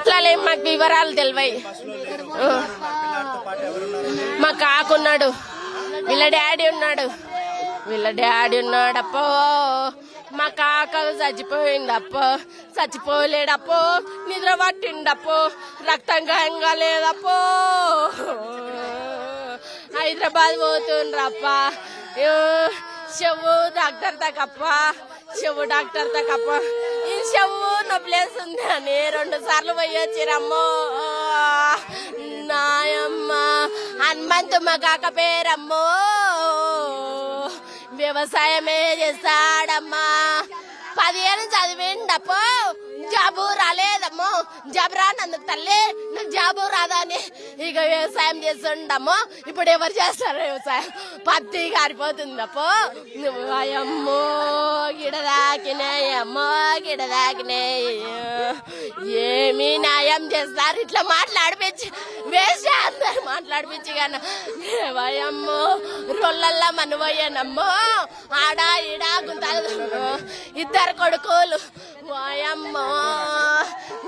అసలు మాకు వివరాలు తెలివై. మా కాకున్నాడు. వీళ్ళ డాడీ ఉన్నాడు. వీళ్ళ డాడీ ఉన్నాడప్పో. మా కాక చచ్చిపోయిండప్పో చచ్చిపోలేడప్పో. నిద్ర పట్టిండప్పో రక్తం గాయంగా లేదప్పో. హైదరాబాద్ పోతుండ్రప్ప. చెవు డాక్టర్ తప్ప చెవు డాక్టర్ తప్ప ఈ చెవు నొప్పిలేసి ఉంది రెండు సార్లు పోయి వచ్చిరమ్మో నాయమ్మ హనుమంతు కాక పేరమ్మో. వ్యవసాయమే చేస్తాడమ్మా. పదిహేను చదివిండపో జాబు రాలేదమ్మో జాబు రానందుకు తల్లి నాకు జాబు రాదా అని ఇక వ్యవసాయం చేస్తుండము ఇప్పుడు ఎవరు చేస్తారు వ్యవసాయం? పత్తి కారిపోతుందప్పో నువ్వు అమ్మో గిడదాకినే అమ్మో గిడదాకినే ఏమి న్యాయం చేస్తారు? ఇట్లా మాట్లాడిపించి వేస్ట్ అందరు మాట్లాడిపించి కానీ వయమ్మో రొల్లల్లా మనవయ్యనమ్మో. ఆడ ఈడ గుంతలు. ఇద్దరు కొడుకులు. వాయమ్మో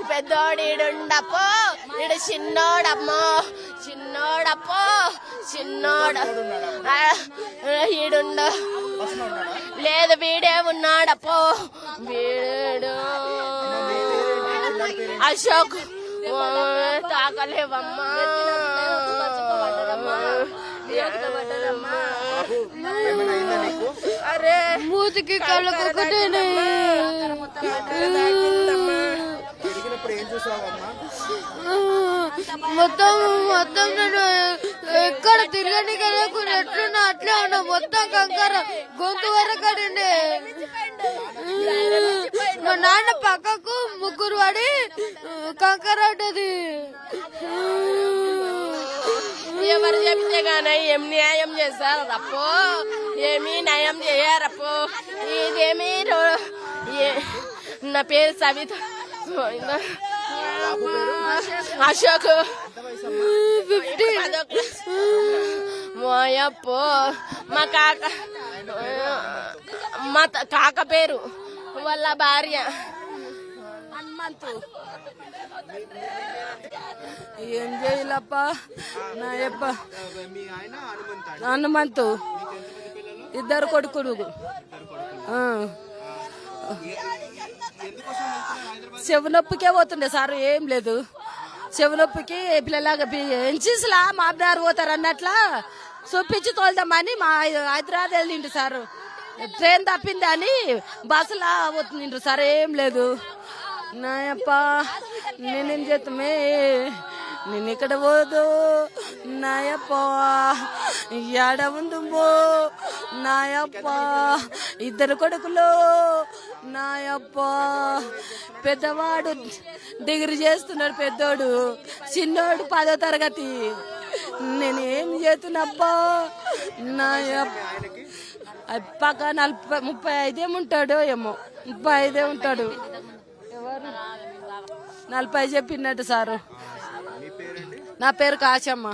పెద్దోడు ఈడుండప్పో. ఈడు చిన్నోడమ్మో. చిన్నోడపో చిన్నోడు. ఆ, లేదు వీడే ఉన్నాడపో వీడు. అశోక్. ఓ, తాకలేవమ్మా. అరే మూతికి కళ్ళకు ఒకటేనే మొత్తం మొత్తం నేను ఎక్కడ తిరగని కలగకుండా ఎట్లున్నా అట్లే ఉన్నా. మొత్తం కంకర గొంతు వరకు అడిండే మా నాన్న పక్కకు ముగ్గురు పడి కంకర ఉంటది ఎవరు చెప్తే గానీ ఏం న్యాయం చేస్తారు రప్పో ఏమీ న్యాయం చేయరప్పో ఇదేమీ నా పేరు సవిత. అశోక్. ఫిఫ్టీ మోయప్పో మా కాక మా కాక పేరు. వాళ్ళ భార్య. హనుమంతు. ఏం చేయాలప్ప? నా యప్ప హనుమంత్. హనుమంతు ఇద్దరు కొడుకులు. ఆ. నొప్పికే పోతుండే సార్ ఏం లేదు. చెవి నొప్పికి పిల్లలాగా ఎంచిస్లా మా అబ్బారు పోతారు అన్నట్లా చూపించి తోలుదామని మా హైదరాబాద్ వెళ్ళిండు సార్. ట్రైన్ తప్పింది అని బస్సులా పోతుండ్రు సార్ ఏం లేదు. నాయప్ప నేనేం చేతమే. నేను ఇక్కడ పోదు నాయప్ప. ఎడ ఉండుమో నాయప్ప. ఇద్దరు కొడుకులు నాయప్ప. పెద్దవాడు డిగ్రీ చేస్తున్నాడు పెద్దోడు చిన్నోడు పదో తరగతి. నేనేం చేతున్నప్పా చేస్తున్నప్పా నాయప్ప. పక్క నలభై ముప్పై ఐదేముంటాడో ఏమో ముప్పై ఐదే ఉంటాడు. నలభై చెప్పినట్టు సారు. నా పేరు కాశమ్మ.